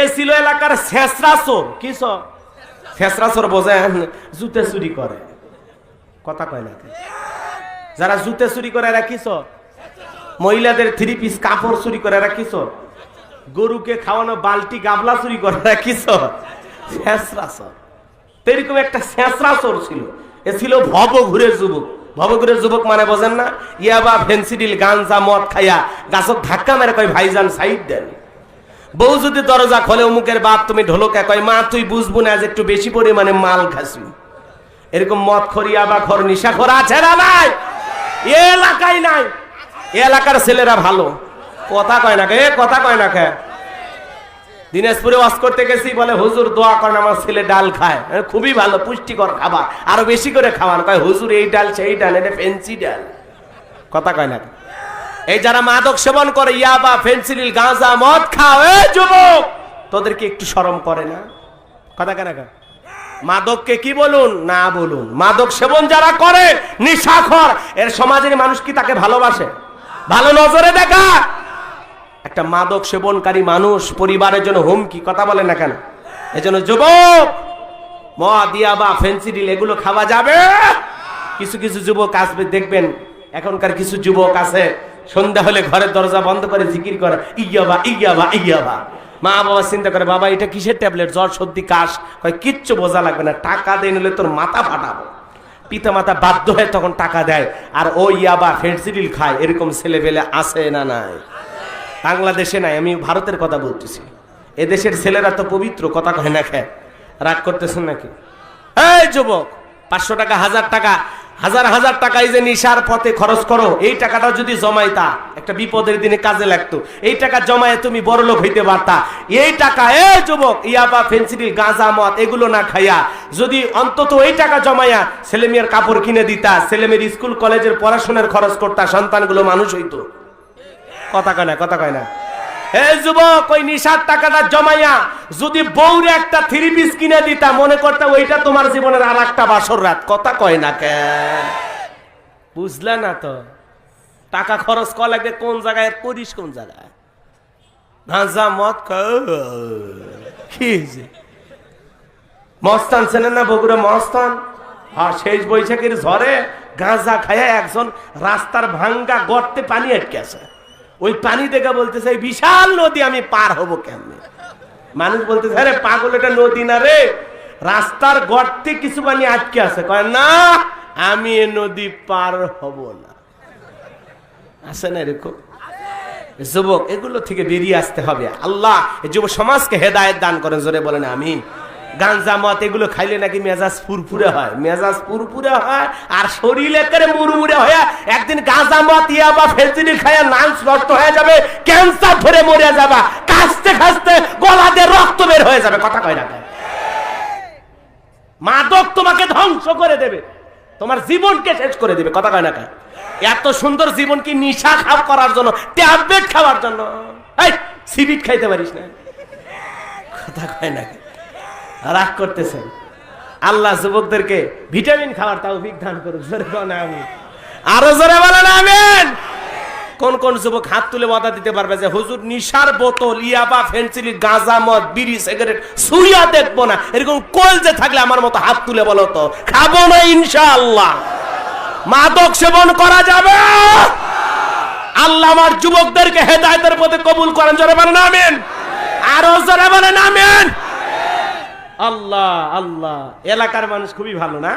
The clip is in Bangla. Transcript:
এ ছিল এলাকার শেষরা চোর কি চোর শেষরা চোর বোঝেন জুতে চুরি করে। কথা কয় না যারা জুতে চুরি করে, এরা মহিলাদের থ্রি পিস কাপড় চুরি করে, এরা গরুকে খাওয়ানো বালতি গাবলা চুরি করে, এরা কি চোর শেষরা চোর তো এরকম একটা শেষরা চোর ছিল। এ ছিল ভব ঘুরে যুবক। ভবঘুরের যুবক মানে বোঝেন না? ইয়াবা ফেন্সিডিল গাঞ্জা, মদ খাইয়া গাছক ধাক্কা মেরে কয়, ভাইজান সাইড দেন। বউ যদি দরজা খোলে, অমুকের বাপ তুমি ঢোলকে কয়, মা, তুই বুঝব না আজ একটু বেশি পরিমাণে মাল খাসি। এরকম মদ খরিয়া বা খর, নিশা খর আছে না নাই এ এলাকায় নাই। এলাকার ছেলেরা ভালো। কথা কয় না এ কথা কয় না কে? দিনাজপুরে ওয়াজ করতে গেছি, বলে, হুজুর, দোয়া করেন, আমার ছেলে ডাল খায়। খুবই ভালো, পুষ্টিকর খাবার। আরও বেশি করে খাওয়ান। কয়, হুজুর, এই ডাল, সেই ডাল, এটা ফেন্সি ডাল। কথা কয় না এই যারা মাদক সেবন করে, ইয়াবা ফেন্সিডিল গাঁজা, মদ খাও, এ যুবক! তোদেরকে একটু শরম করে না? কথা কেন কেন? মাদককে কি বলুন? না বলুন। মাদক সেবন যারা করে, নিশাখর, এর সমাজের মানুষ কি তাকে ভালোবাসে? ভালো নজরে দেখা! একটা মাদক সেবনকারী মানুষ পরিবারের জন্য হুমকি, কথা বলে না কেন? এজন্য যুবক, মদ, ইয়াবা, ফেন্সিডিল, এগুলো খাওয়া যাবে। কিছু কিছু যুবক আসবে, দেখবেন এখনকার কিছু যুবক আছে সন্ধ্যা হলে ঘরের দরজা বন্ধ করে জিকির করে, ইয়াবা ইয়াবা ইয়াবা। মা বাবা চিন্তা করে, বাবা, এটা কিসের ট্যাবলেট? জ্বর, সর্দি, কাশ? কয়, কিচ্ছু বোঝা লাগবে না, টাকা দিয়ে নিলে তোর মাথা ফাটাবো। পিতা মাতা বাধ্য হয়ে তখন টাকা দেয়, আর ও ইয়াবা ফেন্সিডিল খায়, এরকম ছেলে পেলে আছে না নাই? বাংলাদেশে নাই, আমি ভারতের কথা বলতেছি। এদেশের ছেলেরা তো পবিত্র, কথা কয় না খায় রাগ করতেছেন নাকি? এই যুবক, পাঁচশো টাকা, হাজার টাকা হাজার হাজার টাকা এই যে নিশার পথে খরচ করো, এই টাকাটা যদি জমাইতা, একটা বিপদের দিনে কাজে লাগতো। এই টাকা জমায়ে তুমি বড় লোক হইতে পারতা। এই টাকা, এ যুবক, ইয়াবা, ফেন্সিডিল, গাঁজা, মদ, এগুলো না খাইয়া, যদি অন্তত এই টাকা জমাইয়া ছেলেমেয়ের কাপড় কিনে দিতা, ছেলে মেয়ের স্কুল, কলেজের পড়াশোনার খরচ করতা, সন্তানগুলো মানুষ হইতো। কথা কয় না, কথা কয় না। হে যুবক নিশার টাকাটা জমাইয়া যদি বউরে একটা থ্রি পিস কিনে মনে ওইটা তোমার জীবনের আর একটা বাসর রাত। কথা কয় না বুঝলে না তো? টাকা খরচ কোন জায়গায়, করিস কোন জায়গায়? মদ মস্তান না বগুড়া মস্তান? আর শেষ বৈশাখের ঝড়ে গাঁজা খায় একজন রাস্তার ভাঙ্গা গর্তে পানি আটকে আছে। ওই পানি দেখে বলতেছে, "এই বিশাল নদী, আমি পার হব কেমনে? মানুষ বলতেছে, আরে পাগল, এটা নদী না রে। রাস্তার গর্তে কিছু পানি আটকে আছে। কয়, না, আমি এ নদী পার হব না। আছে না এরকম? যুবক, এগুলো থেকে বেরিয়ে আসতে হবে। আল্লাহ যুব সমাজকে হেদায়েত দান করেন। জোরে বলেন, আমিন। গাঞ্জা মত এগুলো খাইলে নাকি মেজাজ ফুরফুরে হয় মেজাজ ফুরফুরে হয় আর শরীর একেবারে মুড়মুড়ে হয়ে একদিন গাঁজা মত ইয়া বা ফেলচিনি খায়া নাঞ্চ নষ্ট হয়ে যাবে ক্যান্সার ধরে মরে যাবা, কাশতে কাশতে গলা দিয়ে রক্ত বের হয়ে যাবে, কথা কয় না মাদক তোমাকে ধ্বংস করে দেবে, তোমার জীবনকে শেষ করে দেবে, কথা কয় না? এত সুন্দর জীবন কি নিশা খাপ করার জন্য, ট্যাবলেট খাওয়ার জন্য এই সিবিট খাইতে পারিস না কথা কয় না? রাগ করতেছেন আল্লাহ যুবকদেরকে ভিটামিন খাওয়ার তাও বিজ্ঞান করুক। জোরে আরও জোরে বলেন আমিন। কোন কোন যুবক হাত তুলে বাধা দিতে পারবে যে, হুজুর, নিশার বোতল, ইয়াবা, ফেন্সিলি, গাঁজা, মদ, বিড়ি, সিগারেট সুরিয়া দেখব না। এরকম কল যে থাকলে আমার মতো হাত তুলে বলো তো। খাব না ইনশাআল্লাহ। মাদক সেবন করা যাবে। আল্লাহ আমার যুবকদেরকে হেদায়তের পথে কবুল করেন। জোরে বলেন আমিন। আরও জোরে বলেন আমিন। আল্লাহ আল্লাহ। এলাকার মানুষ খুবই ভালো না?